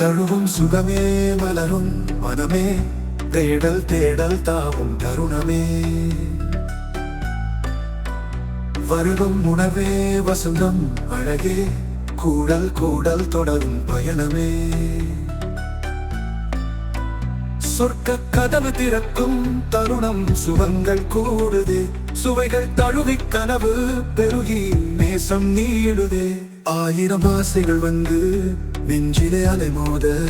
தழுவும் சுகமே மலரும் மனமே தேடல் தேடல் தாவும் தருணமே வருடும் உணவே வசந்தம் அழகே கூடல் கூடல் தொடரும் பயணமே சொர்க்க கதவு திறக்கும் தருணம் சுகங்கள் கூடுது சுவைகள் தழுவி கனவு பெருகி தேசம் நீடுதே. ஆயிரம் ஆசைகள் வந்து நெஞ்சிலே அலைமோத.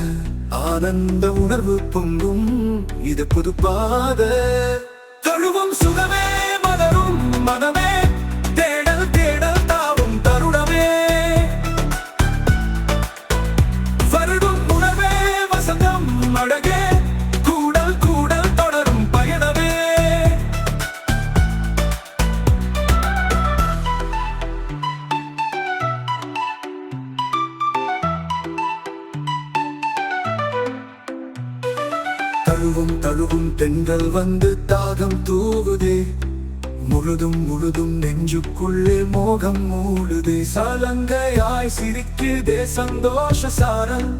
ஆனந்த உணர்வு பொங்கும் இது புது பாத. தழுவும் சுகமே மலரும் மனமே. தேடல் தேடல் தாவும் தருணமே. வருடும் உணர்வே வசந்தம் அழகு. தழுவும் தழுவும் தென்றல் வந்து தாகம் தூவுதே. முழுதும் முழுதும் நெஞ்சுக்குள்ளே மோகம் மூடுதே. சலங்கையாய் சிரிக்குதே சந்தோஷ சாரல்.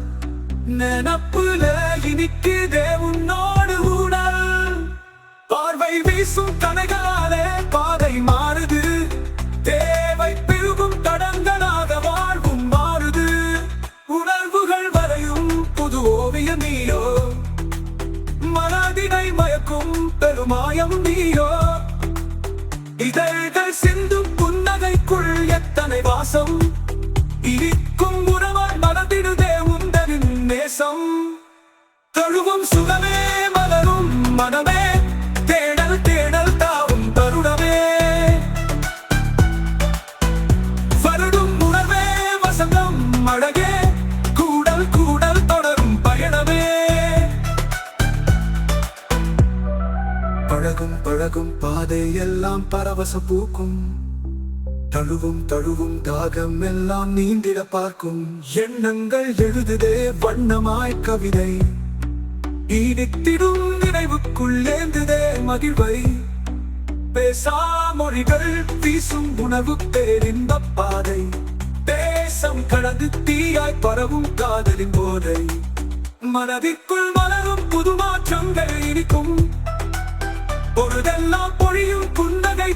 நினப்புல இனிக்குதே உன்னோடு ஊடல் பார்வை வீசும் கனைகளாலே பாதை மாறுது. தேவை பெருகும் தடங்களாக வாழ்வும் மாறுது. உணர்வுகள் வரையும் புது ஓவியம் நீயோ மனதினை மயக்கும் பெருமாயம் நீயோ? இதழ்கள் சிந்தும் புன்னகைக்குள் எத்தனை வாசம்? இருக்கும் உறவாய் மனதிடுதே உந்தனின் நேசம். தழுவும் சுகமே மலரும் மனமே. தேடல் தேடல் தாவும் தருணமே வருடும் உணர்வே வசந்தம் அழகே. பழகும் பழகும் பாதை எல்லாம் பரவச பூக்கும். தழுவும் தழுவும் தாகம் எல்லாம் நீந்திட பார்க்கும். எண்ணங்கள் எழுதுதே வண்ணமாய் கவிதை. ஈடித்திடும் நினைவுக்குள்ளேந்துதே மகிழ்வை. பேசா மொழிகள் வீசும் உணவு பேரின்ப பாதை. தேசம் கடந்து தீயாய் பரவும் காதலின் போதை. மனதிற்குள்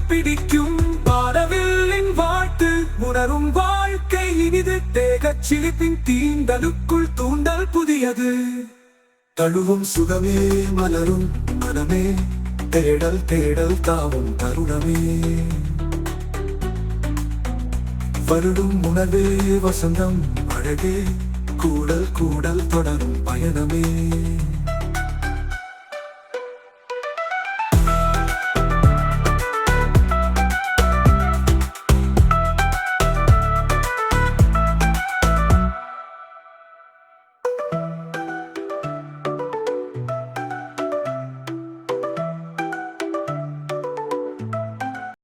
பிடிக்கும் பாடவில்லின் வாழ்த்து. உணரும் வாழ்க்கை இனிது. தேகச் சிரிப்பின் தீண்டலுக்குள் தூண்டல் புதியது. தழுவும் சுகமே மலரும் மனமே. தேடல் தேடல் தாவும் தருணமே. வருடும் உணவே வசந்தம் அழகே. கூடல் கூடல் தொடரும் பயணமே.